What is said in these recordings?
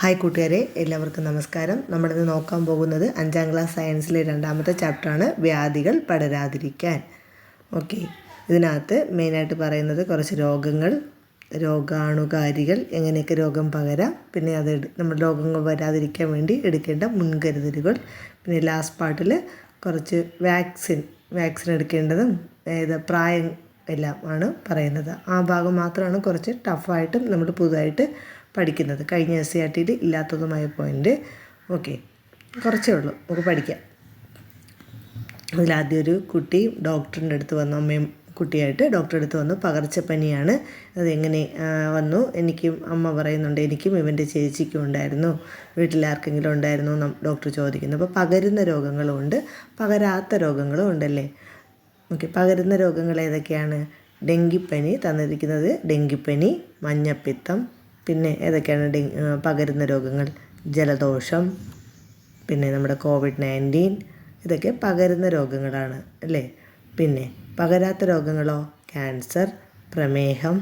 Hi കൂട്ടുകാരെ എല്ലാവർക്കും നമസ്കാരം. നമ്മളിന്ന് നോക്കാൻ പോകുന്നത് അഞ്ചാം ക്ലാസ് സയൻസിലെ രണ്ടാമത്തെ ചാപ്റ്ററാണ് വ്യാധികൾ പടരാതിരിക്കാൻ. ഓക്കെ ഇതിനകത്ത് മെയിനായിട്ട് പറയുന്നത് കുറച്ച് രോഗങ്ങൾ രോഗാണുകാരികൾ എങ്ങനെയൊക്കെ രോഗം പകരാം പിന്നെ അത് നമ്മൾ രോഗങ്ങൾ വരാതിരിക്കാൻ വേണ്ടി എടുക്കേണ്ട മുൻകരുതലുകൾ പിന്നെ ലാസ്റ്റ് പാർട്ടിൽ കുറച്ച് വാക്സിൻ വാക്സിൻ എടുക്കേണ്ടതും ഏത് പ്രായം എല്ലാം ആണ് പറയുന്നത്. ആ ഭാഗം മാത്രമാണ് കുറച്ച് ടഫായിട്ടും നമ്മൾ പുതുതായിട്ട് പഠിക്കുന്നത്. കഴിഞ്ഞ എസ് സി ആർ ടിയിൽ ഇല്ലാത്തതുമായ പോയിന്റ് ഓക്കെ കുറച്ചേ ഉള്ളൂ. നമുക്ക് പഠിക്കാം. അതിലാദ്യം ഒരു കുട്ടി ഡോക്ടറിന്റെ അടുത്ത് വന്നു. അമ്മയും കുട്ടിയായിട്ട് ഡോക്ടറെ അടുത്ത് വന്നു. പകർച്ചപ്പനിയാണ്. അതെങ്ങനെ വന്നു? എനിക്കും അമ്മ പറയുന്നുണ്ട്. എനിക്കും ഇവന്റെ ചേച്ചിക്കും ഉണ്ടായിരുന്നു. വീട്ടിൽ ആർക്കെങ്കിലും ഉണ്ടായിരുന്നു ഡോക്ടർ ചോദിക്കുന്നു. അപ്പോൾ പകരുന്ന രോഗങ്ങളും ഉണ്ട്. പകരാത്ത രോഗങ്ങളും ഉണ്ടല്ലേ? ഓക്കെ പകരുന്ന രോഗങ്ങൾ ഏതൊക്കെയാണ്? ഡെങ്കിപ്പനി തന്നിരിക്കുന്നത്. ഡെങ്കിപ്പനി മഞ്ഞപ്പിത്തം പിന്നെ ഏതൊക്കെയാണ് ഡെങ്കി പകരുന്ന രോഗങ്ങൾ? ജലദോഷം പിന്നെ നമ്മുടെ കോവിഡ് നയന്റീൻ ഇതൊക്കെ പകരുന്ന രോഗങ്ങളാണ് അല്ലേ? പിന്നെ പകരാത്ത രോഗങ്ങളോ? ക്യാൻസർ പ്രമേഹം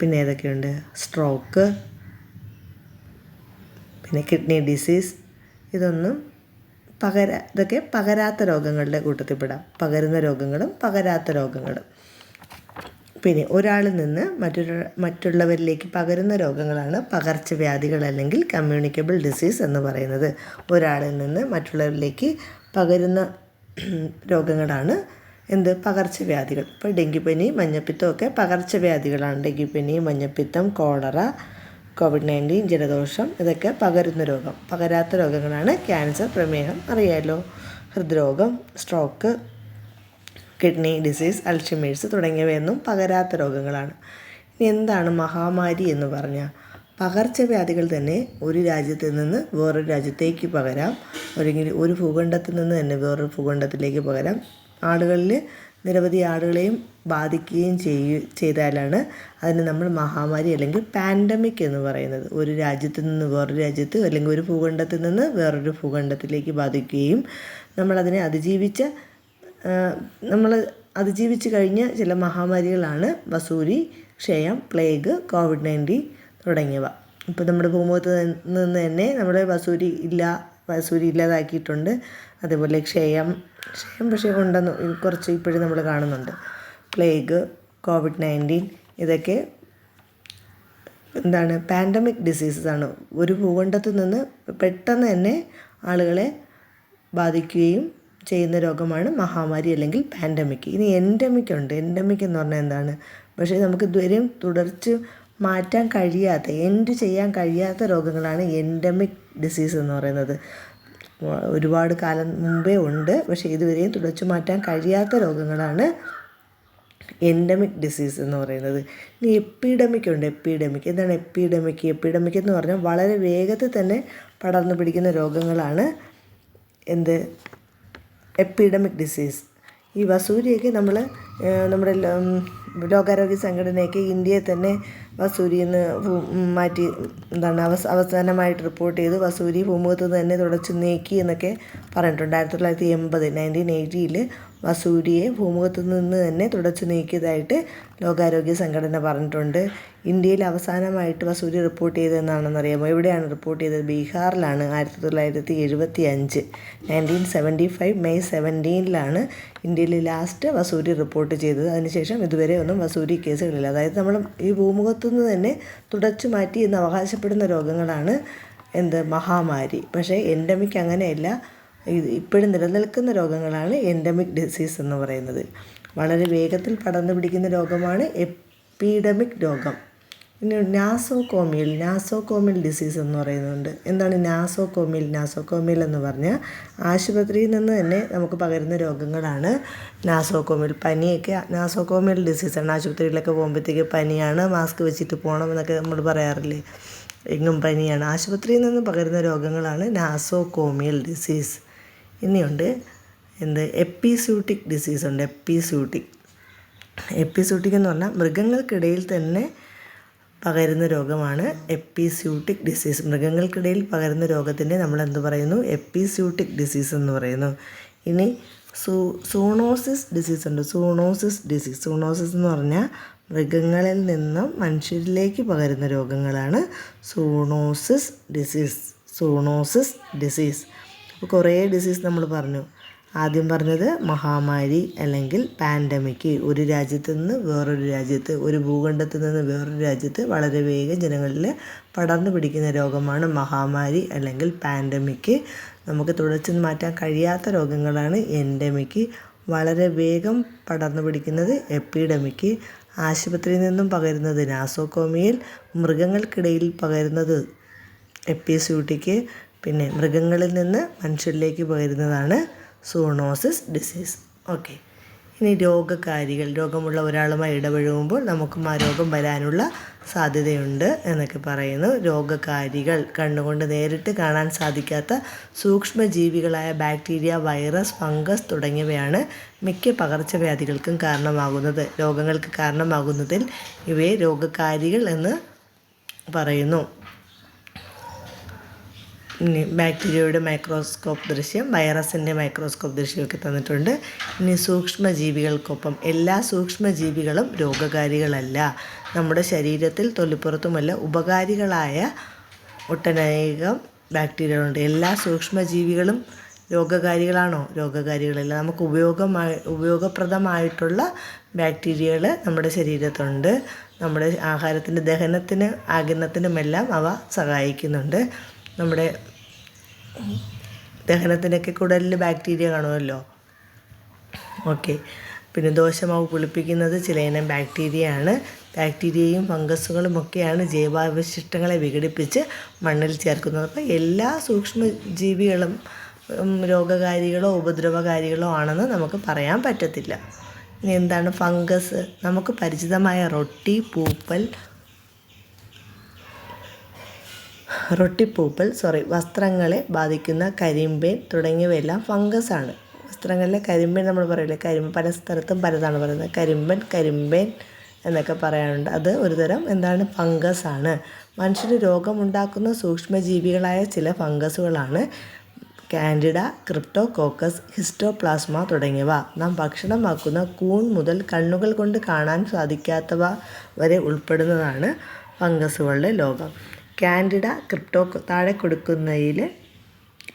പിന്നെ ഏതൊക്കെയുണ്ട്? സ്ട്രോക്ക് പിന്നെ കിഡ്നി ഡിസീസ് ഇതൊന്നും പകര ഇതൊക്കെ പകരാത്ത രോഗങ്ങളുടെ കൂട്ടത്തിൽപ്പെടാം. പകരുന്ന രോഗങ്ങളും പകരാത്ത രോഗങ്ങളും. പിന്നെ ഒരാളിൽ നിന്ന് മറ്റൊരു മറ്റുള്ളവരിലേക്ക് പകരുന്ന രോഗങ്ങളാണ് പകർച്ചവ്യാധികൾ അല്ലെങ്കിൽ കമ്മ്യൂണിക്കബിൾ ഡിസീസ് എന്ന് പറയുന്നത്. ഒരാളിൽ നിന്ന് മറ്റുള്ളവരിലേക്ക് പകരുന്ന രോഗങ്ങളാണ് എന്ത്? പകർച്ചവ്യാധികൾ. ഇപ്പോൾ ഡെങ്കിപ്പനി മഞ്ഞപ്പിത്തം ഒക്കെ പകർച്ചവ്യാധികളാണ്. ഡെങ്കിപ്പനി മഞ്ഞപ്പിത്തം കോളറ കോവിഡ് നയന്റീൻ ജലദോഷം ഇതൊക്കെ പകരുന്ന രോഗം. പകരാത്ത രോഗങ്ങളാണ് ക്യാൻസർ പ്രമേഹം അറിയാമല്ലോ ഹൃദ്രോഗം സ്ട്രോക്ക് കിഡ്നി ഡിസീസ് അൾഷിമേഴ്സ് തുടങ്ങിയവയൊന്നും പകരാത്ത രോഗങ്ങളാണ്. ഇനി എന്താണ് മഹാമാരി എന്ന് പറഞ്ഞാൽ പകർച്ചവ്യാധികൾ തന്നെ ഒരു രാജ്യത്ത് നിന്ന് വേറൊരു രാജ്യത്തേക്ക് പകരാം. അല്ലെങ്കിൽ ഒരു ഭൂഖണ്ഡത്തിൽ നിന്ന് തന്നെ വേറൊരു ഭൂഖണ്ഡത്തിലേക്ക് പകരാം. ആളുകളിൽ നിരവധി ആളുകളെയും ബാധിക്കുകയും ചെയ്യ ചെയ്താലാണ് അതിന് നമ്മൾ മഹാമാരി അല്ലെങ്കിൽ പാൻഡമിക് എന്ന് പറയുന്നത്. ഒരു രാജ്യത്ത് നിന്ന് വേറൊരു രാജ്യത്ത് അല്ലെങ്കിൽ ഒരു ഭൂഖണ്ഡത്തിൽ നിന്ന് വേറൊരു ഭൂഖണ്ഡത്തിലേക്ക് ബാധിക്കുകയും നമ്മളതിനെ അതിജീവിച്ച നമ്മൾ അതിജീവിച്ച് കഴിഞ്ഞ ചില മഹാമാരികളാണ് വസൂരി ക്ഷയം പ്ലേഗ് കോവിഡ് നയന്റീൻ തുടങ്ങിയവ. ഇപ്പോൾ നമ്മുടെ ഭൂമുഖത്ത് നിന്ന് തന്നെ നമ്മുടെ വസൂരി ഇല്ല വസൂരി ഇല്ലാതാക്കിയിട്ടുണ്ട്. അതേപോലെ ക്ഷയം ക്ഷയം പക്ഷേ ഉണ്ടെന്ന് കുറച്ച് ഇപ്പോഴും നമ്മൾ കാണുന്നുണ്ട്. പ്ലേഗ് കോവിഡ് നയന്റീൻ ഇതൊക്കെ എന്താണ് പാൻഡമിക് ഡിസീസസ് ആണ് ഒരു ഭൂഖണ്ഡത്തിൽ നിന്ന് പെട്ടെന്ന് തന്നെ ആളുകളെ ബാധിക്കുകയും ചെയ്യുന്ന രോഗമാണ് മഹാമാരി അല്ലെങ്കിൽ പാൻഡമിക് ഇനി എൻഡമിക് ഉണ്ട്. എൻഡമിക് എന്ന് പറഞ്ഞാൽ എന്താണ്? പക്ഷേ നമുക്ക് ഇതുവരെയും തുടർച്ച് മാറ്റാൻ കഴിയാത്ത എൻഡ് ചെയ്യാൻ കഴിയാത്ത രോഗങ്ങളാണ് എൻഡമിക് ഡിസീസ് എന്ന് പറയുന്നത്. ഒരുപാട് കാലം മുമ്പേ ഉണ്ട്. പക്ഷേ ഇതുവരെയും തുടച്ചു മാറ്റാൻ കഴിയാത്ത രോഗങ്ങളാണ് എൻഡമിക് ഡിസീസ് എന്ന് പറയുന്നത്. ഇനി എപ്പിഡമിക് ഉണ്ട്. എപ്പിഡമിക് എന്താണ് എപ്പിഡമിക് എപ്പിഡമിക് എന്ന് പറഞ്ഞാൽ വളരെ വേഗത്തിൽ തന്നെ പടർന്നു പിടിക്കുന്ന രോഗങ്ങളാണ് എന്ത്? എപ്പിഡമിക് ഡിസീസ് ഈ വസൂരിയൊക്കെ നമ്മൾ നമ്മുടെ ലോകാരോഗ്യ സംഘടനയൊക്കെ ഇന്ത്യയെ തന്നെ വസൂരിയിൽ നിന്ന് മാറ്റി എന്താണ് അവസ അവസാനമായിട്ട് റിപ്പോർട്ട് ചെയ്ത് വസൂരി ഭൂമുഖത്ത് തന്നെ തുടച്ചു നീക്കി എന്നൊക്കെ പറഞ്ഞിട്ടുണ്ട് ആയിരത്തി തൊള്ളായിരത്തി എൺപത് നയന്റീൻ എയ്റ്റിയിൽ വസൂരിയെ ഭൂമുഖത്തു നിന്ന് തന്നെ തുടച്ചു നീക്കിയതായിട്ട് ലോകാരോഗ്യ സംഘടന പറഞ്ഞിട്ടുണ്ട്. ഇന്ത്യയിൽ അവസാനമായിട്ട് വസൂരി റിപ്പോർട്ട് ചെയ്തതെന്നാണെന്ന് അറിയാമോ? എവിടെയാണ് റിപ്പോർട്ട് ചെയ്തത്. ബീഹാറിലാണ് ആയിരത്തി തൊള്ളായിരത്തി എഴുപത്തി അഞ്ച് നയന്റീൻ സെവന്റി ഫൈവ് മെയ് സെവന്റീനിലാണ് ഇന്ത്യയിൽ ലാസ്റ്റ് വസൂരി റിപ്പോർട്ട് ചെയ്തത്. അതിനുശേഷം ഇതുവരെ ഒന്നും വസൂരി കേസുകളില്ല. അതായത് നമ്മൾ ഈ ഭൂമുഖത്തു നിന്ന് തന്നെ തുടച്ചു മാറ്റി എന്ന് അവകാശപ്പെടുന്ന രോഗങ്ങളാണ് എന്ത്? മഹാമാരി. പക്ഷേ എൻഡമിക് അങ്ങനെയല്ല. ഇപ്പോഴും നിലനിൽക്കുന്ന രോഗങ്ങളാണ് എൻഡമിക് ഡിസീസ് എന്ന് പറയുന്നത്. വളരെ വേഗത്തിൽ പടർന്നു പിടിക്കുന്ന രോഗമാണ് എപ്പിഡമിക് രോഗം. പിന്നെ നാസോകോമിയൽ നാസോകോമിയൽ ഡിസീസ് എന്ന് പറയുന്നുണ്ട്. എന്താണ് നാസോകോമിയൽ? നാസോകോമിയൽ എന്ന് പറഞ്ഞാൽ ആശുപത്രിയിൽ നിന്ന് തന്നെ നമുക്ക് പകരുന്ന രോഗങ്ങളാണ് നാസോകോമിയൽ പനിയൊക്കെ. നാസോകോമിയൽ ഡിസീസാണ് ആശുപത്രിയിലൊക്കെ പോകുമ്പോഴത്തേക്ക് പനിയാണ്. മാസ്ക് വെച്ചിട്ട് പോകണം എന്നൊക്കെ നമ്മൾ പറയാറില്ലേ? എങ്ങും പനിയാണ്. ആശുപത്രിയിൽ നിന്ന് പകരുന്ന രോഗങ്ങളാണ് നാസോകോമിയൽ ഡിസീസ് ഇനിയുണ്ട് എന്ത്? എപ്പിസ്യൂട്ടിക് ഡിസീസ് ഉണ്ട് എപ്പിസ്യൂട്ടിക്. എപ്പിസ്യൂട്ടിക് എന്ന് പറഞ്ഞാൽ മൃഗങ്ങൾക്കിടയിൽ തന്നെ പകരുന്ന രോഗമാണ് എപ്പിസ്യൂട്ടിക് ഡിസീസ്. മൃഗങ്ങൾക്കിടയിൽ പകരുന്ന രോഗത്തിന്റെ നമ്മൾ എന്ത് പറയുന്നു? എപ്പിസ്യൂട്ടിക് ഡിസീസ് എന്ന് പറയുന്നു. ഇനി സൂ സൂണോസിസ് ഡിസീസ് ഉണ്ട് സൂണോസിസ് ഡിസീസ്. സൂണോസിസ് എന്ന് പറഞ്ഞാൽ മൃഗങ്ങളിൽ നിന്നും മനുഷ്യരിലേക്ക് പകരുന്ന രോഗങ്ങളാണ് സൂണോസിസ് ഡിസീസ്. Zoonosis disease. അപ്പോൾ കുറേ ഡിസീസ് നമ്മൾ പറഞ്ഞു. ആദ്യം പറഞ്ഞത് മഹാമാരി അല്ലെങ്കിൽ പാൻഡമിക് ഒരു രാജ്യത്ത് നിന്ന് വേറൊരു രാജ്യത്ത് ഒരു ഭൂഖണ്ഡത്തിൽ നിന്ന് വേറൊരു രാജ്യത്ത് വളരെ വേഗം ജനങ്ങളിൽ പടർന്നു പിടിക്കുന്ന രോഗമാണ് മഹാമാരി അല്ലെങ്കിൽ പാൻഡമിക് നമുക്ക് തുടച്ചു മാറ്റാൻ കഴിയാത്ത രോഗങ്ങളാണ് എൻഡമിക് വളരെ വേഗം പടർന്നു പിടിക്കുന്നത് എപ്പിഡമിക് ആശുപത്രിയിൽ നിന്നും പകരുന്നത് നാസോകോമിയിൽ മൃഗങ്ങൾക്കിടയിൽ പകരുന്നത് എപ്പിസ്യൂട്ടിക്ക് പിന്നെ മൃഗങ്ങളിൽ നിന്ന് മനുഷ്യരിലേക്ക് പകരുന്നതാണ് സൂണോസിസ് ഡിസീസ്. ഓക്കെ. ഇനി രോഗകാരികൾ രോഗമുള്ള ഒരാളുമായി ഇടപഴകുമ്പോൾ നമുക്കും ആ രോഗം വരാനുള്ള സാധ്യതയുണ്ട് എന്നൊക്കെ പറയുന്നു. രോഗകാരികൾ കണ്ണുകൊണ്ട് നേരിട്ട് കാണാൻ സാധിക്കാത്ത സൂക്ഷ്മജീവികളായ ബാക്ടീരിയ വൈറസ് ഫംഗസ് തുടങ്ങിയവയാണ് മിക്ക പകർച്ചവ്യാധികൾക്കും കാരണമാകുന്നത്. രോഗങ്ങൾക്ക് കാരണമാകുന്നതിൽ ഇവയെ രോഗകാരികൾ എന്ന് പറയുന്നു. ഇനി ബാക്ടീരിയയുടെ മൈക്രോസ്കോപ്പ് ദൃശ്യം വൈറസിന്റെ മൈക്രോസ്കോപ്പ് ദൃശ്യമൊക്കെ തന്നിട്ടുണ്ട്. ഇനി സൂക്ഷ്മജീവികൾക്കൊപ്പം എല്ലാ സൂക്ഷ്മജീവികളും രോഗകാരികളല്ല. നമ്മുടെ ശരീരത്തിൽ തൊലിപ്പുറത്തുമല്ല ഉപകാരികളായ ഒട്ടനേകം ബാക്ടീരിയകളുണ്ട്. എല്ലാ സൂക്ഷ്മജീവികളും രോഗകാരികളാണോ? രോഗകാരികളല്ല. നമുക്ക് ഉപയോഗമായി ഉപയോഗപ്രദമായിട്ടുള്ള ബാക്ടീരിയകൾ നമ്മുടെ ശരീരത്തുണ്ട്. നമ്മുടെ ആഹാരത്തിന്റെ ദഹനത്തിന് ആഗിരണത്തിനുമെല്ലാം അവ സഹായിക്കുന്നുണ്ട്. നമ്മുടെ ദഹനത്തിനൊക്കെ കുടലിൽ ബാക്ടീരിയ കാണുമല്ലോ. ഓക്കെ. പിന്നെ ദോശമാവ് പുളിപ്പിക്കുന്നത് ചിലയിനം ബാക്ടീരിയയാണ്. ബാക്ടീരിയയും ഫംഗസുകളും ഒക്കെയാണ് ജൈവാവശിഷ്ടങ്ങളെ വിഘടിപ്പിച്ച് മണ്ണിൽ ചേർക്കുന്നത്. അപ്പോൾ എല്ലാ സൂക്ഷ്മജീവികളും രോഗകാരികളോ ഉപദ്രവകാരികളോ ആണെന്ന് നമുക്ക് പറയാൻ പറ്റത്തില്ല. എന്താണ് ഫംഗസ്? നമുക്ക് പരിചിതമായ റൊട്ടി പൂപ്പൽ റൊട്ടിപ്പൂപ്പൽ സോറി വസ്ത്രങ്ങളെ ബാധിക്കുന്ന കരിമ്പേൻ തുടങ്ങിയവയെല്ലാം ഫംഗസാണ് വസ്ത്രങ്ങളിലെ കരിമ്പേൻ നമ്മൾ പറയില്ലേ? കരിമ്പ് പല സ്ഥലത്തും പലതാണ് പറയുന്നത്. കരിമ്പൻ കരിമ്പേൻ എന്നൊക്കെ പറയാനുണ്ട് അത് ഒരുതരം എന്താണ്? ഫംഗസ് ആണ്. മനുഷ്യന് രോഗമുണ്ടാക്കുന്ന സൂക്ഷ്മജീവികളായ ചില ഫംഗസുകളാണ് കാൻഡിഡ ക്രിപ്റ്റോകോക്കസ് ഹിസ്റ്റോപ്ലാസ്മ തുടങ്ങിയവ. നാം ഭക്ഷണമാക്കുന്ന കൂൺ മുതൽ കണ്ണുകൾ കൊണ്ട് കാണാൻ സാധിക്കാത്തവ വരെ ഉൾപ്പെടുന്നതാണ് ഫംഗസുകളുടെ ലോകം. കാൻഡിഡ ക്രിപ്റ്റോ താഴെ കൊടുക്കുന്നതിൽ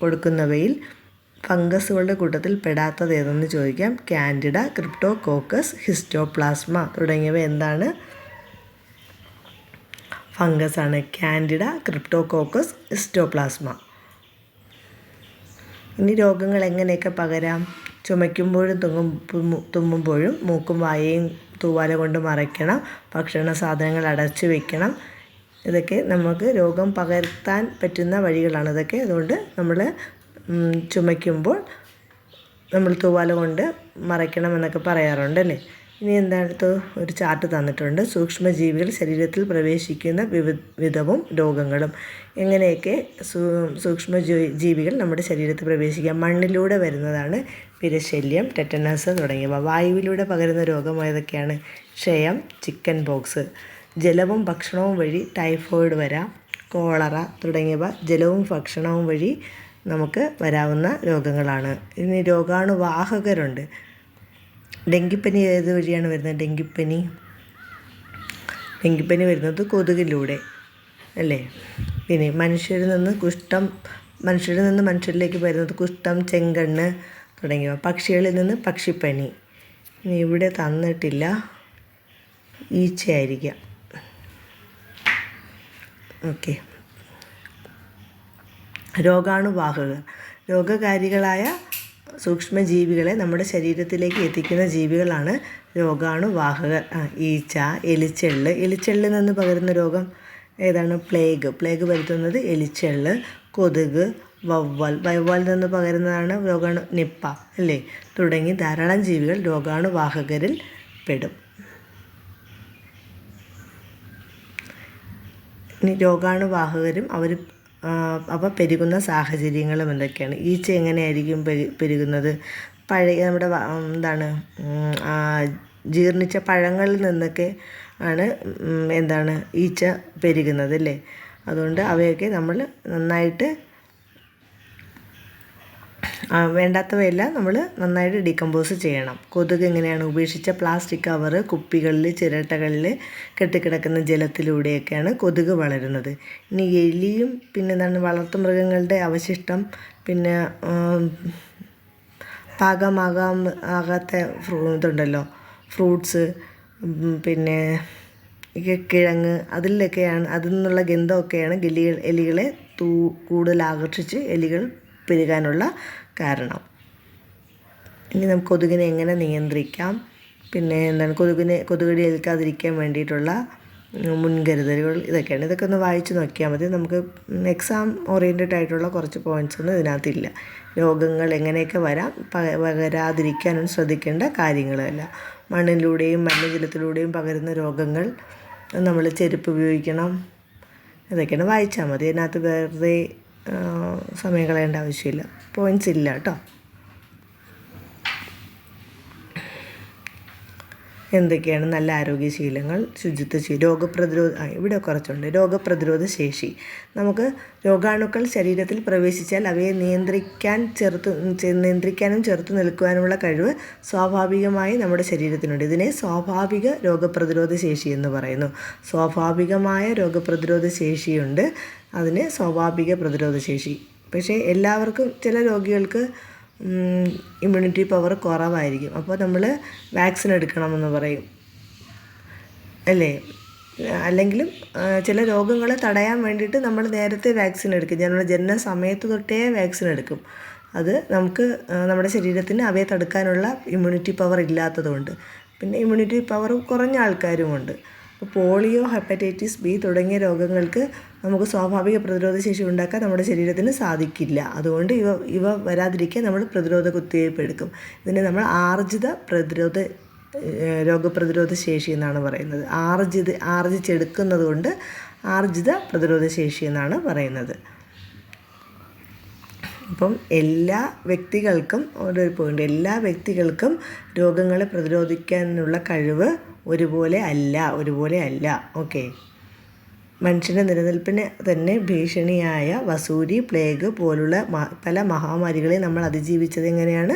കൊടുക്കുന്നവയിൽ ഫംഗസുകളുടെ കൂട്ടത്തിൽ പെടാത്തത് ഏതെന്ന് ചോദിക്കാം. കാൻഡിഡ ക്രിപ്റ്റോ കോക്കസ് ഹിസ്റ്റോപ്ലാസ്മ തുടങ്ങിയവ എന്താണ്? ഫംഗസാണ്. Candida cryptococcus histoplasma. ഇനി രോഗങ്ങൾ എങ്ങനെയൊക്കെ പകരാം? ചുമയ്ക്കുമ്പോഴും തുങ്ങും തുമ്മു- തുമ്മുമ്പോഴും മൂക്കും വായയും തൂവാല കൊണ്ട് മറയ്ക്കണം. ഭക്ഷണ സാധനങ്ങൾ അടച്ചു വെക്കണം. ഇതൊക്കെ നമുക്ക് രോഗം പകർത്താൻ പറ്റുന്ന വഴികളാണ് ഇതൊക്കെ. അതുകൊണ്ട് നമ്മൾ ചുമയ്ക്കുമ്പോൾ നമ്മൾ തൂവാല കൊണ്ട് മറയ്ക്കണം എന്നൊക്കെ പറയാറുണ്ട് അല്ലേ? ഇനി എന്താണ് ഒരു ചാർട്ട് തന്നിട്ടുണ്ട്. സൂക്ഷ്മജീവികൾ ശരീരത്തിൽ പ്രവേശിക്കുന്ന വിവി വിധവും രോഗങ്ങളും. എങ്ങനെയൊക്കെ സൂക്ഷ്മ ജീവികൾ നമ്മുടെ ശരീരത്തിൽ പ്രവേശിക്കുക മണ്ണിലൂടെ വരുന്നതാണ് പിരശല്യം ടെറ്റനസ് തുടങ്ങിയവ. വായുവിലൂടെ പകരുന്ന രോഗം ഏതൊക്കെയാണ് ക്ഷയം ചിക്കൻ പോക്സ് ജലവും ഭക്ഷണവും വഴി ടൈഫോയിഡ് വരാം കോളറ തുടങ്ങിയവ ജലവും ഭക്ഷണവും വഴി നമുക്ക് വരാവുന്ന രോഗങ്ങളാണ്. ഇനി രോഗാണുവാഹകരുണ്ട്. ഡെങ്കിപ്പനി ഏത് വഴിയാണ് വരുന്നത്? ഡെങ്കിപ്പനി. ഡെങ്കിപ്പനി വരുന്നത് കൊതുകിലൂടെ അല്ലേ? പിന്നെ മനുഷ്യരിൽ നിന്ന് കുഷ്ഠം മനുഷ്യരിൽ നിന്ന് മനുഷ്യരിലേക്ക് വരുന്നത് കുഷ്ഠം ചെങ്കണ്ണ് തുടങ്ങിയവ. പക്ഷികളിൽ നിന്ന് പക്ഷിപ്പനി. ഇവിടെ തന്നിട്ടില്ല. ഈച്ചയായിരിക്കാം. ഓക്കെ. രോഗാണുവാഹകർ രോഗകാരികളായ സൂക്ഷ്മജീവികളെ നമ്മുടെ ശരീരത്തിലേക്ക് എത്തിക്കുന്ന ജീവികളാണ് രോഗാണുവാഹകർ ഈച്ച എലിച്ചെള്ള്. എലിച്ചെള്ളിൽ നിന്ന് പകരുന്ന രോഗം ഏതാണ്? പ്ലേഗ്. പ്ലേഗ് വരുത്തുന്നത് എലിച്ചെള്ള് കൊതുക് വവ്വൽ. വവ്വൽ നിന്ന് പകരുന്നതാണ് രോഗാണു നിപ്പ അല്ലേ? തുടങ്ങി ധാരാളം ജീവികൾ രോഗാണുവാഹകരിൽ പെടും. രോഗാണുവാഹകരും അവർ അവ പെരുകുന്ന സാഹചര്യങ്ങളും എന്തൊക്കെയാണ്? ഈച്ച എങ്ങനെയായിരിക്കും പെരു പെരുകുന്നത്? പഴയ നമ്മുടെ എന്താണ് ജീർണിച്ച പഴങ്ങളിൽ നിന്നൊക്കെ ആണ് എന്താണ് ഈച്ച പെരുകുന്നത് അല്ലേ? അതുകൊണ്ട് അവയൊക്കെ നമ്മൾ നന്നായിട്ട് വേണ്ടാത്തവയെല്ലാം നമ്മൾ നന്നായിട്ട് ഡീകമ്പോസ് ചെയ്യണം. കൊതുക് എങ്ങനെയാണ് ഉപേക്ഷിച്ച പ്ലാസ്റ്റിക് കവറ് കുപ്പികളിൽ ചിരട്ടകളിൽ കെട്ടിക്കിടക്കുന്ന ജലത്തിലൂടെയൊക്കെയാണ് കൊതുക് വളരുന്നത്. ഇനി എലിയും പിന്നെ എന്താണ് വളർത്തുമൃഗങ്ങളുടെ അവശിഷ്ടം പിന്നെ പാകമാകാം ആകാത്ത ഫ്രൂ ഇതുണ്ടല്ലോ ഫ്രൂട്ട്സ് പിന്നെ കിഴങ്ങ് അതിലൊക്കെയാണ് അതിൽ നിന്നുള്ള ഗന്ധമൊക്കെയാണ് ഗലികൾ എലികളെ തൂ കൂടുതൽ ആകർഷിച്ച് എലികൾ പെരുകാനുള്ള കാരണം. ഇനി നമുക്ക് കൊതുകിനെ എങ്ങനെ നിയന്ത്രിക്കാം? പിന്നെ എന്താണ് കൊതുകിനെ കൊതുകടി ഏൽക്കാതിരിക്കാൻ വേണ്ടിയിട്ടുള്ള മുൻകരുതലുകൾ ഇതൊക്കെയാണ്. ഇതൊക്കെ ഒന്ന് വായിച്ച് നോക്കിയാൽ മതി. നമുക്ക് എക്സാം ഓറിയന്റഡ് ആയിട്ടുള്ള കുറച്ച് പോയിന്റ്സ് ഒന്നും ഇതിനകത്തില്ല. രോഗങ്ങൾ എങ്ങനെയൊക്കെ വരാം പക- പകരാതിരിക്കാനും ശ്രദ്ധിക്കേണ്ട കാര്യങ്ങളല്ല. മണ്ണിലൂടെയും മലിനജലത്തിലൂടെയും പകരുന്ന രോഗങ്ങൾ നമ്മൾ ചെരുപ്പ് ഉപയോഗിക്കണം. ഇതൊക്കെയാണ് വായിച്ചാൽ മതി. അതിനകത്ത് വെറുതെ സമയം കളയേണ്ട ആവശ്യമില്ല. പോയിന്റ്സ് ഇല്ല കേട്ടോ. എന്തൊക്കെയാണ് നല്ല ആരോഗ്യശീലങ്ങൾ ശുചിത്വ രോഗപ്രതിരോധ ഇവിടെ കുറച്ചുണ്ട്. രോഗപ്രതിരോധ ശേഷി. നമുക്ക് രോഗാണുക്കൾ ശരീരത്തിൽ പ്രവേശിച്ചാൽ അവയെ നിയന്ത്രിക്കാൻ ചെറുത്ത് നിയന്ത്രിക്കാനും ചെറുത്ത് നിൽക്കുവാനുമുള്ള കഴിവ് സ്വാഭാവികമായി നമ്മുടെ ശരീരത്തിനുണ്ട്. ഇതിനെ സ്വാഭാവിക രോഗപ്രതിരോധ ശേഷി എന്ന് പറയുന്നു. സ്വാഭാവികമായ രോഗപ്രതിരോധ ശേഷിയുണ്ട്. അതിന് സ്വാഭാവിക പ്രതിരോധ ശേഷി. പക്ഷേ എല്ലാവർക്കും ചില രോഗികൾക്ക് ഇമ്മ്യൂണിറ്റി പവർ കുറവായിരിക്കും. അപ്പോൾ നമ്മൾ വാക്സിൻ എടുക്കണമെന്ന് പറയും. അല്ലേ? അല്ലെങ്കിലും ചില രോഗങ്ങളെ തടയാൻ വേണ്ടിയിട്ട് നമ്മൾ നേരത്തെ വാക്സിൻ എടുക്കും. നമ്മുടെ ജനന സമയത്ത് തൊട്ടേ വാക്സിൻ എടുക്കും. അത് നമുക്ക് നമ്മുടെ ശരീരത്തിന് അവയെ തടുക്കാനുള്ള ഇമ്മ്യൂണിറ്റി പവർ ഇല്ലാത്തതുകൊണ്ട്. പിന്നെ ഇമ്മ്യൂണിറ്റി പവർ കുറഞ്ഞ ആൾക്കാരുമുണ്ട്. പോളിയോ ഹെപ്പറ്റൈറ്റിസ് ബി തുടങ്ങിയ രോഗങ്ങൾക്ക് നമുക്ക് സ്വാഭാവിക പ്രതിരോധ ശേഷി ഉണ്ടാക്കാൻ നമ്മുടെ ശരീരത്തിന് സാധിക്കില്ല. അതുകൊണ്ട് ഇവ ഇവ വരാതിരിക്കാൻ നമ്മൾ പ്രതിരോധ കുത്തിവയ്പ്പ് എടുക്കും. ഇതിനെ നമ്മൾ ആർജിത പ്രതിരോധ രോഗപ്രതിരോധ ശേഷി എന്നാണ് പറയുന്നത്. ആർജിത ആർജിച്ചെടുക്കുന്നത് കൊണ്ട് ആർജിത പ്രതിരോധ ശേഷി എന്നാണ് പറയുന്നത്. അപ്പം എല്ലാ വ്യക്തികൾക്കും ഒരു പോയിന്റ് എല്ലാ വ്യക്തികൾക്കും രോഗങ്ങളെ പ്രതിരോധിക്കാനുള്ള കഴിവ് ഒരുപോലെ അല്ല ഒരുപോലെ അല്ല. ഓക്കെ മനുഷ്യന്റെ നിലനിൽപ്പിന് തന്നെ ഭീഷണിയായ വസൂരി പ്ലേഗ് പോലുള്ള പല മഹാമാരികളെ നമ്മൾ അതിജീവിച്ചത് എങ്ങനെയാണ്?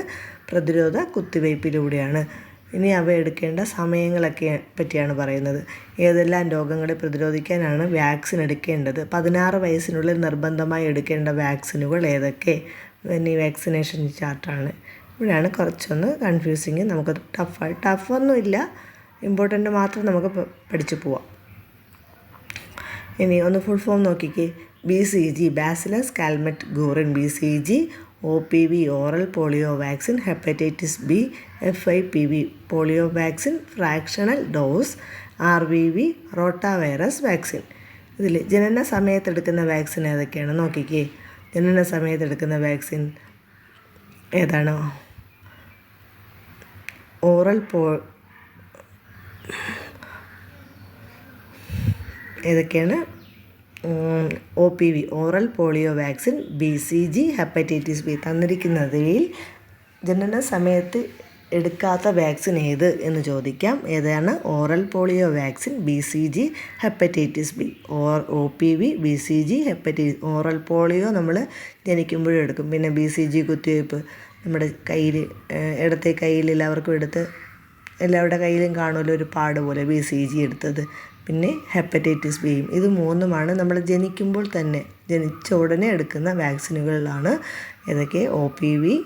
പ്രതിരോധ കുത്തിവയ്പ്പിലൂടെയാണ്. ഇനി അവ എടുക്കേണ്ട സമയങ്ങളൊക്കെ പറ്റിയാണ് പറയുന്നത്. ഏതെല്ലാം രോഗങ്ങളെ പ്രതിരോധിക്കാനാണ് വാക്സിൻ എടുക്കേണ്ടത്? പതിനാറ് വയസ്സിനുള്ളിൽ നിർബന്ധമായി എടുക്കേണ്ട വാക്സിനുകൾ ഏതൊക്കെ? ഈ വാക്സിനേഷൻ ചാർട്ടാണ്. ഇവിടെയാണ് കുറച്ചൊന്ന് കൺഫ്യൂസിങ് നമുക്ക് ടഫ് ടഫൊന്നുമില്ല ഇമ്പോർട്ടന്റ് മാത്രം നമുക്ക് പഠിച്ചു പോവാം. ഇനി ഒന്ന് ഫുൾ ഫോം നോക്കിക്കേ. B C G bacillus Calmette Guerin B C G O P V oral polio vaccine hepatitis B F I P V polio vaccine fractional dose R V V rotavirus vaccine ഇതിൽ ജനന സമയത്തെടുക്കുന്ന vaccine ഏതൊക്കെയാണ്? നോക്കിക്കേ. ജനന സമയത്തെടുക്കുന്ന vaccine ഏതാണ്? Oral പോ ഏതൊക്കെയാണ്? O P V oral polio vaccine B C G hepatitis B തന്നിരിക്കുന്നതിൽ ജനന സമയത്ത് എടുക്കാത്ത വാക്സിൻ ഏത് എന്ന് ചോദിക്കാം. ഏതാണ്? Oral polio vaccine B C G hepatitis B or O P V B C G hepatitis oral polio നമ്മൾ ജനിക്കുമ്പോഴും എടുക്കും. പിന്നെ ബി സി ജി കുത്തിവയ്പ്പ് നമ്മുടെ കയ്യിൽ ഇടത്തെ കയ്യിൽ എല്ലാവർക്കും എടുത്ത് എല്ലാവരുടെ കയ്യിലും കാണുമല്ലോ ഒരു പാട് പോലെ ബി സി ജി എടുത്തത്. പിന്നെ ഹെപ്പറ്റൈറ്റിസ് ബിയും ഇത് മൂന്നുമാണ് നമ്മൾ ജനിക്കുമ്പോൾ തന്നെ ജനിച്ച ഉടനെ എടുക്കുന്ന വാക്സിനുകളിലാണ്. ഏതൊക്കെ? O P V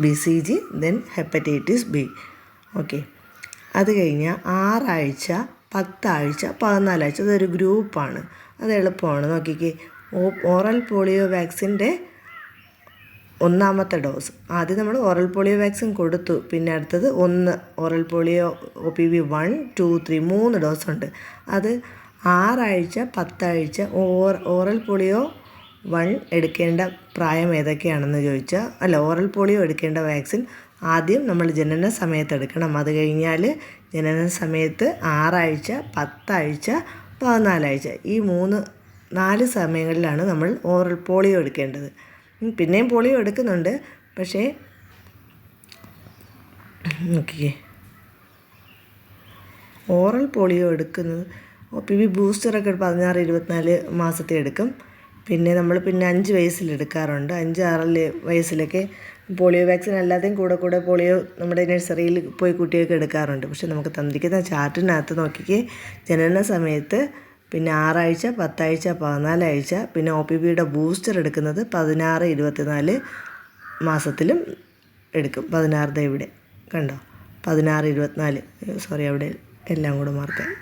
B C G then hepatitis B okay അത് കഴിഞ്ഞാൽ ആറാഴ്ച പത്താഴ്ച പതിനാലാഴ്ച അതൊരു ഗ്രൂപ്പാണ്. അത് എളുപ്പമാണ്. നോക്കിക്കേ. ഓറൽ പോളിയോ വാക്സിന്റെ ഒന്നാമത്തെ ഡോസ്. ആദ്യം നമ്മൾ ഓറൽ പോളിയോ വാക്സിൻ കൊടുത്തു. പിന്നെ അടുത്തത് ഒന്ന് oral polio O P V one two three മൂന്ന് ഡോസ് ഉണ്ട് അത് ആറാഴ്ച പത്താഴ്ച ഓർ ഓറൽ പോളിയോ വൺ എടുക്കേണ്ട പ്രായം ഏതൊക്കെയാണെന്ന് ചോദിച്ചാൽ അല്ല ഓറൽ പോളിയോ എടുക്കേണ്ട വാക്സിൻ ആദ്യം നമ്മൾ ജനന സമയത്ത് എടുക്കണം. അത് കഴിഞ്ഞാൽ ജനന സമയത്ത് ആറാഴ്ച പത്താഴ്ച പതിനാലാഴ്ച ഈ മൂന്ന് നാല് സമയങ്ങളിലാണ് നമ്മൾ ഓറൽ പോളിയോ എടുക്കേണ്ടത്. പിന്നെയും പോളിയോ എടുക്കുന്നുണ്ട്. പക്ഷേ നോക്കിയേ ഓറൽ പോളിയോ എടുക്കുന്നത് പി വി ബൂസ്റ്ററൊക്കെ പതിനാറ് ഇരുപത്തിനാല് മാസത്തെ എടുക്കും. പിന്നെ നമ്മൾ പിന്നെ അഞ്ച് വയസ്സിലെടുക്കാറുണ്ട് അഞ്ച് ആറ് വയസ്സിലൊക്കെ പോളിയോ വാക്സിൻ അല്ലാതെയും കൂടെ കൂടെ പോളിയോ നമ്മുടെ നഴ്സറിയിൽ പോയി കുട്ടികൾക്ക് എടുക്കാറുണ്ട്. പക്ഷെ നമുക്ക് തന്നിരിക്കുന്ന ചാർട്ടിനകത്ത് നോക്കിക്കേ ജനന സമയത്ത് പിന്നെ ആറാഴ്ച പത്താഴ്ച പതിനാലാഴ്ച പിന്നെ ഒ പി പിയുടെ ബൂസ്റ്റർ എടുക്കുന്നത് പതിനാറ് ഇരുപത്തിനാല് മാസത്തിലും എടുക്കും. പതിനാറ് ഇവിടെ കണ്ടോ? പതിനാറ് ഇരുപത്തിനാല് സോറി അവിടെ എല്ലാം കൂടെ മാർക്കായി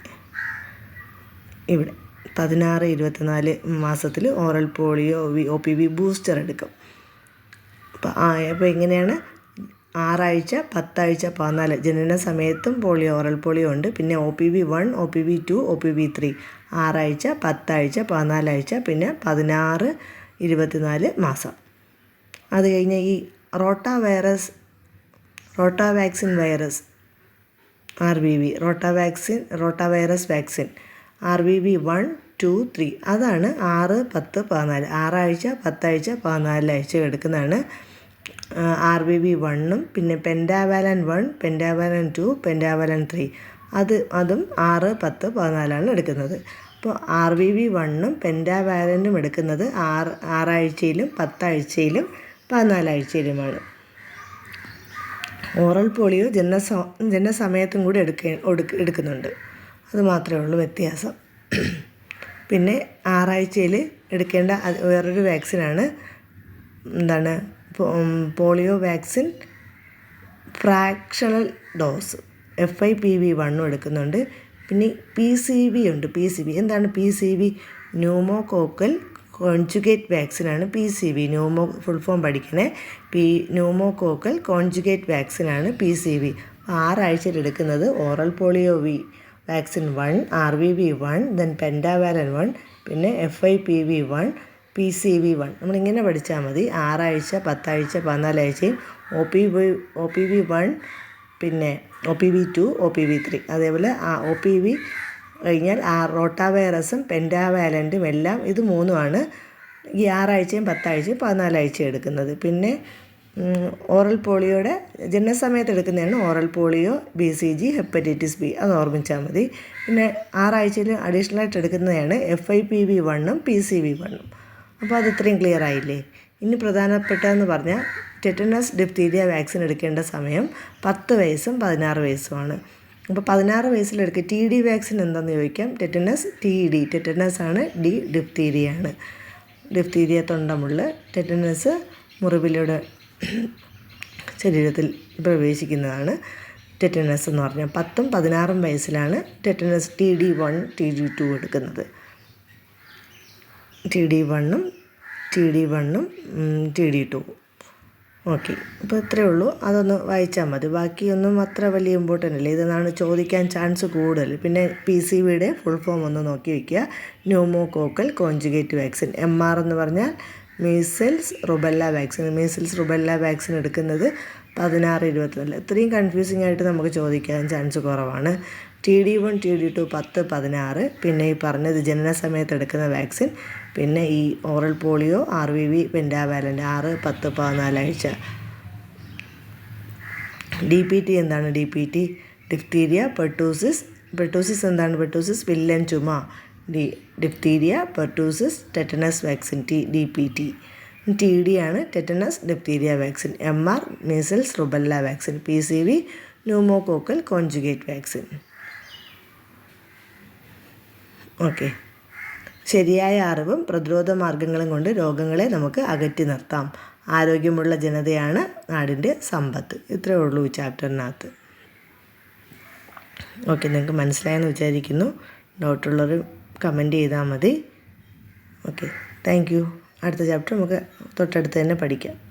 ഇവിടെ പതിനാറ് ഇരുപത്തിനാല് മാസത്തിൽ oral polio V O P V booster എടുക്കും. അപ്പോൾ ആ അപ്പോൾ എങ്ങനെയാണ്? ആറാഴ്ച പത്താഴ്ച പതിനാല് ജനന സമയത്തും പോളിയോ ഓറൽ പോളിയോ ഉണ്ട്. പിന്നെ O P V one O P V two O P V three ആറാഴ്ച പത്താഴ്ച പതിനാലാഴ്ച പിന്നെ പതിനാറ് ഇരുപത്തിനാല് മാസം. അത് കഴിഞ്ഞ് ഈ rotavirus rota vaccine virus R B V rota vaccine rotavirus vaccine R B V one two three അതാണ് ആറ് പത്ത് പതിനാല്. ആറാഴ്ച പത്താഴ്ച പതിനാലാഴ്ച എടുക്കുന്നതാണ്. ആർ ബി വി വണ്ണും പിന്നെ pentavalent one pentavalent two pentavalent three. അത് അതും ആറ് പത്ത് പതിനാലാണ് എടുക്കുന്നത്. അപ്പോൾ ആർ വി വി വണ്ണും പെൻഡാവാലനും എടുക്കുന്നത് ആറ് ആറാഴ്ചയിലും പത്താഴ്ചയിലും പതിനാലാഴ്ചയിലുമാണ്. ഓറൽ പോളിയോ ജനന ജനനസമയത്തും കൂടി എടുക്ക എടുക്കുന്നുണ്ട്. അത് മാത്രമേ ഉള്ളൂ വ്യത്യാസം. പിന്നെ ആറാഴ്ചയിൽ എടുക്കേണ്ട വേറൊരു വാക്സിനാണ്. എന്താണ്? Polio vaccine fractional dose. F I P V വണ്ണും എടുക്കുന്നുണ്ട്. പിന്നെ പി സി വി ഉണ്ട്. പി സി വി എന്താണ് P C V pneumococcal conjugate വാക്സിനാണ് P C V pneumo full form പഠിക്കണേ. പി ന്യൂമോകോക്കൽ കോൺജുഗേറ്റ് വാക്സിനാണ് പി സി വി ആറാഴ്ചയിൽ എടുക്കുന്നത് oral polio V vaccine one R V V one then pentavalent one പിന്നെ F I P V one P C V one നമ്മളിങ്ങനെ പഠിച്ചാൽ മതി. ആറാഴ്ച പത്താഴ്ച പതിനാലാഴ്ചയും O P V O P V one പിന്നെ O P V two O P V three അതേപോലെ ആ O P V കഴിഞ്ഞാൽ ആ റോട്ടാവൈറസും പെൻഡാവാലന്റും എല്ലാം ഇത് മൂന്നുമാണ് ഈ ആറാഴ്ചയും പത്താഴ്ചയും പതിനാലാഴ്ചയും എടുക്കുന്നത്. പിന്നെ ഓറൽ പോളിയോയുടെ ജനനസമയത്ത് എടുക്കുന്നതാണ് oral polio B C G hepatitis B. അത് ഓർമ്മിച്ചാൽ മതി. പിന്നെ ആറാഴ്ചയിൽ അഡീഷണൽ ആയിട്ട് എടുക്കുന്നതാണ് എഫ് ഐ പി വി വണ്ണും പി സി വി വണ്ണും. അപ്പോൾ അത് ഇത്രയും ക്ലിയർ ആയില്ലേ? ഇനി പ്രധാനപ്പെട്ടതെന്ന് പറഞ്ഞാൽ ടെറ്റനസ് ഡിപ്തീരിയ വാക്സിൻ എടുക്കേണ്ട സമയം പത്ത് വയസ്സും പതിനാറ് വയസ്സുമാണ്. അപ്പോൾ പതിനാറ് വയസ്സിലെടുക്കുക ടി ഡി വാക്സിൻ എന്താണെന്ന് ചോദിക്കാം? ടെറ്റനസ് ടി ഡി ടെറ്റനസ് ആണ് ഡി ഡിപ്തീരിയ ആണ് ഡിപ്തീരിയ തൊണ്ടമുള്ള ടെറ്റനസ് മുറിവിലൂടെ ശരീരത്തിൽ പ്രവേശിക്കുന്നതാണ് ടെറ്റനസ് എന്ന് പറഞ്ഞാൽ. പത്തും പതിനാറും വയസ്സിലാണ് tetanus T D one T D two എടുക്കുന്നത്. ടി ഡി വണ്ണും ടി ഡി വണ്ണും ടി ഡി ടു ഓക്കെ. അപ്പോൾ ഇത്രയേ ഉള്ളൂ. അതൊന്ന് വായിച്ചാൽ മതി. ബാക്കിയൊന്നും അത്ര വലിയ ഇമ്പോർട്ടന്റ് അല്ല. ഇതെന്നാണ് ചോദിക്കാൻ ചാൻസ് കൂടുതൽ. പിന്നെ പി സി വിയുടെ ഫുൾ ഫോം ഒന്ന് നോക്കി വയ്ക്കുക pneumococcal conjugate vaccine M R എന്ന് പറഞ്ഞാൽ measles rubella vaccine measles rubella vaccine എടുക്കുന്നത് പതിനാറ് ഇരുപത്തിനാല്. ഇത്രയും കൺഫ്യൂസിങ് ആയിട്ട് നമുക്ക് ചോദിക്കാൻ ചാൻസ് കുറവാണ്. T D one T D two പത്ത് പതിനാറ്. പിന്നെ ഈ പറഞ്ഞത് ജനന സമയത്ത് എടുക്കുന്ന വാക്സിൻ പിന്നെ ഈ oral polio R V V pentavalent ആറ് പത്ത് പതിനാലാഴ്ച ഡി പി ടി എന്താണ് D P T? Diphtheria pertussis. Pertussis എന്താണ് പെർട്ടൂസിസ്? വില്ലൻ ചുമ. D diphtheria pertussis tetanus vaccine T D P T. T D ആണ് tetanus diphtheria vaccine M R measles rubella vaccine P C V pneumococcal conjugate vaccine. Okay. ശരിയായ അറിവും പ്രതിരോധ മാർഗങ്ങളും കൊണ്ട് രോഗങ്ങളെ നമുക്ക് അകറ്റി നിർത്താം. ആരോഗ്യമുള്ള ജനതയാണ് നാടിന്റെ സമ്പത്ത്. ഇത്രയേ ഉള്ളൂ ചാപ്റ്ററിനകത്ത്. ഓക്കെ നിങ്ങൾക്ക് മനസ്സിലായെന്ന് വിചാരിക്കുന്നു. ഡൗട്ടുള്ളവർ കമന്റ് ചെയ്താൽ മതി. ഓക്കെ താങ്ക് യു അടുത്ത ചാപ്റ്റർ നമുക്ക് തൊട്ടടുത്ത് തന്നെ പഠിക്കാം.